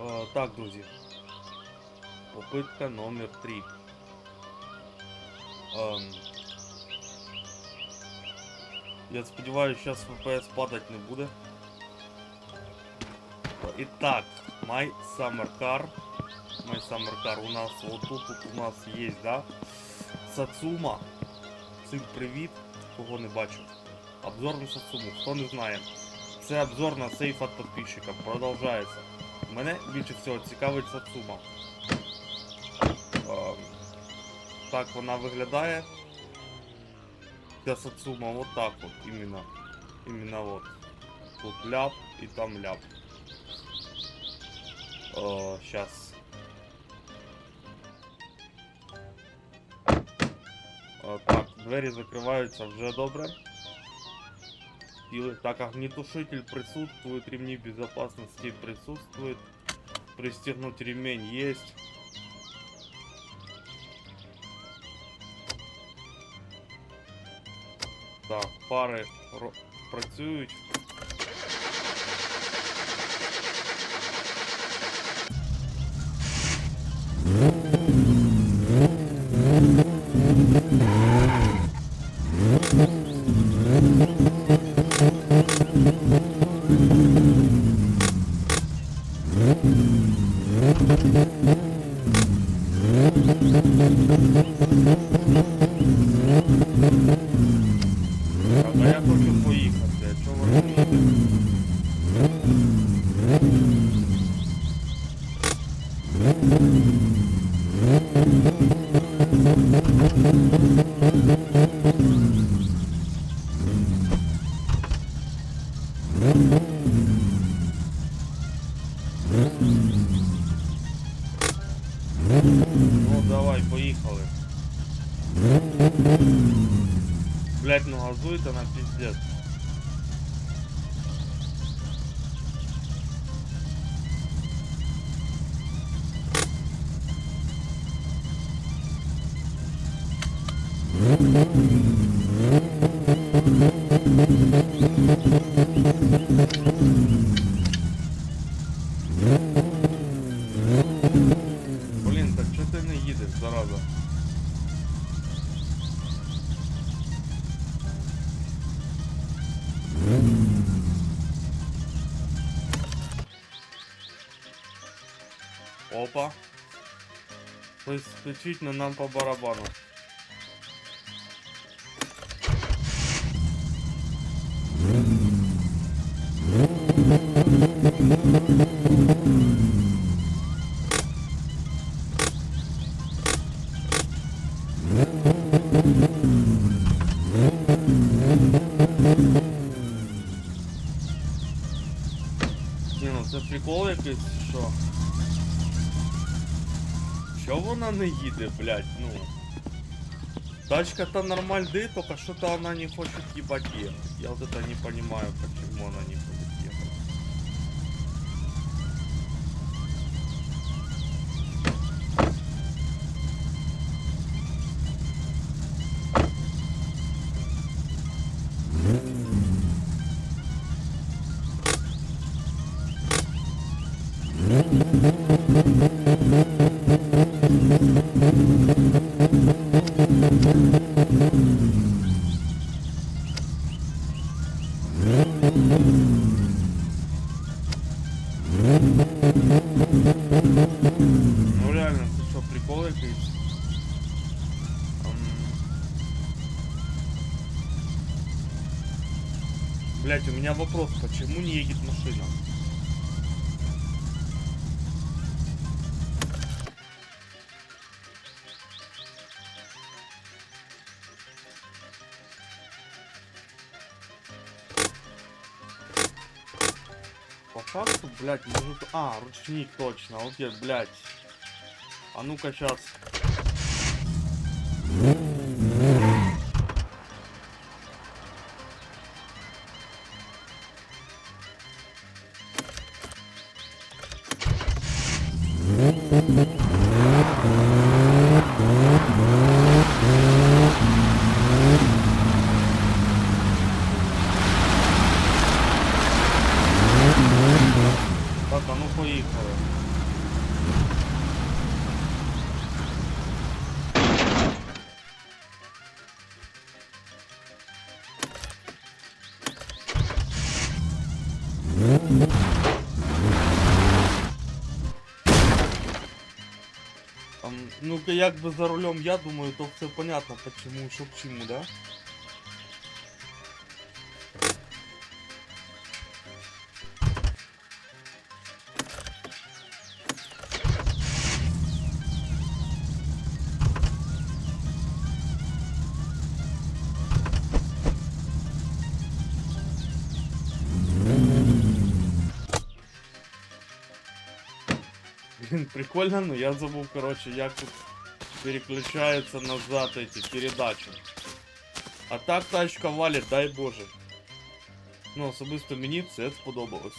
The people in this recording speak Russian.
Е, так, друзі. Попитка номер 3. Ем, я сподіваюся, зараз FPS падать не буде. І так, My Summer Car. My Summer Car у нас вот тут, тут у нас є, да? Сацума. Всім привіт, кого не бачу. Обзор на Сацуму. Хто не знає. Це обзор на сейф від підписчика. Продовжається. Мене більше всього цікавить Сацума. Ем, так вона виглядає. Ця Сацума вот так вот, іменно. Іменно вот. Тут ляп і там ляп. О, сейчас. О, так, двері закриваються вже добре. Силы. Так, огнетушитель присутствует, ремни безопасности присутствует. Пристегнуть ремень есть. Так, пари ро- працюють. Mm-hmm. Ну давай, поїхали. Блять, ну газуйте на пиздец. Опа. То есть исключительно нам по барабану. Ні, ну це прикол якийсь, що. Що вона не їде, блядь, ну. Тачка-то нормальды, только что-то она не хочет ебать ехать. Я вот это не понимаю, почему она не хочет ехать. Ну реально, ты что, прикол? Ам. Блять, у меня вопрос, почему не едет машина? Факту, блять, может... А, ручник точно, окей, блять. А ну-ка сейчас. Там, ну як би за рулем, я думаю, то все понятно, почему, що к чему, да? Блин, прикольно, но я забыл, короче, як тут переключается назад эти передачи. А так тачка валить, дай боже. Ну, особисто мені це сподобалось.